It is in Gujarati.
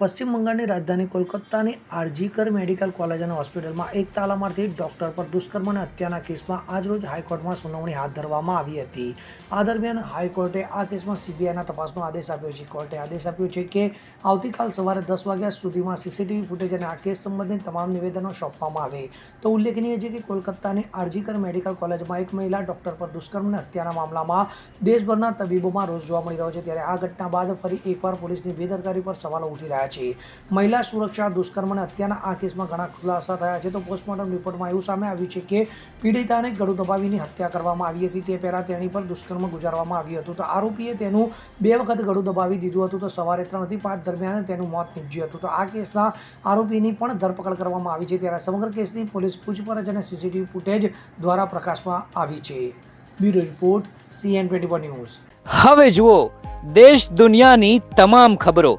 પશ્ચિમ બંગાળની રાજધાની કોલકાતાની આરજીકર મેડિકલ કોલેજ અને હોસ્પિટલમાં એક તાલામારથી ડૉક્ટર પર દુષ્કર્મ અને હત્યાના કેસમાં આજરોજ હાઈકોર્ટમાં સુનાવણી હાથ ધરવામાં આવી હતી. આ દરમિયાન હાઈકોર્ટે આ કેસમાં સીબીઆઈના તપાસનો આદેશ આપ્યો છે. કોર્ટે આદેશ આપ્યો છે કે આવતીકાલ સવારે દસ વાગ્યા સુધીમાં સીસીટીવી ફૂટેજ અને આ કેસ સંબંધિત તમામ નિવેદનો સોંપવામાં આવે. તો ઉલ્લેખનીય છે કે કોલકાતાની આરજીકર મેડિકલ કોલેજમાં એક મહિલા ડૉક્ટર પર દુષ્કર્મ અને હત્યાના મામલામાં દેશભરના તબીબોમાં રોજ જોવા મળી રહ્યો છે. ત્યારે આ ઘટના બાદ ફરી એકવાર પોલીસની બેદરકારી પર સવાલો ઉઠી રહ્યા છે મહિલા સુરક્ષા દુષ્કર્મ અને હત્યાના આ કેસમાં ઘણા ખુલાસા થયા છે. તો પોસ્ટમોર્ટમ રિપોર્ટમાં એવું સામે આવ્યું છે કે પીડિતાને ગળું દબાવીની હત્યા કરવામાં આવી હતી. તે પહેલાં તેની પર દુષ્કર્મ ગુજારવામાં આવ્યું હતું. તો આરોપીએ તેનું બે વખત ગળું દબાવી દીધું હતું. તો સવારે ત્રણથી પાંચ દરમિયાન તેનું મોત નીપજ્યું હતું. તો આ કેસના આરોપીની પણ ધરપકડ કરવામાં આવી છે. ત્યારે સમગ્ર કેસની પોલીસ પૂછપરછ અને સીસીટીવી ફૂટેજ દ્વારા પ્રકાશમાં આવી છે. Bureau report, CN twenty news. હવે જુઓ, દેશ દુનિયાની તમામ ખબરો.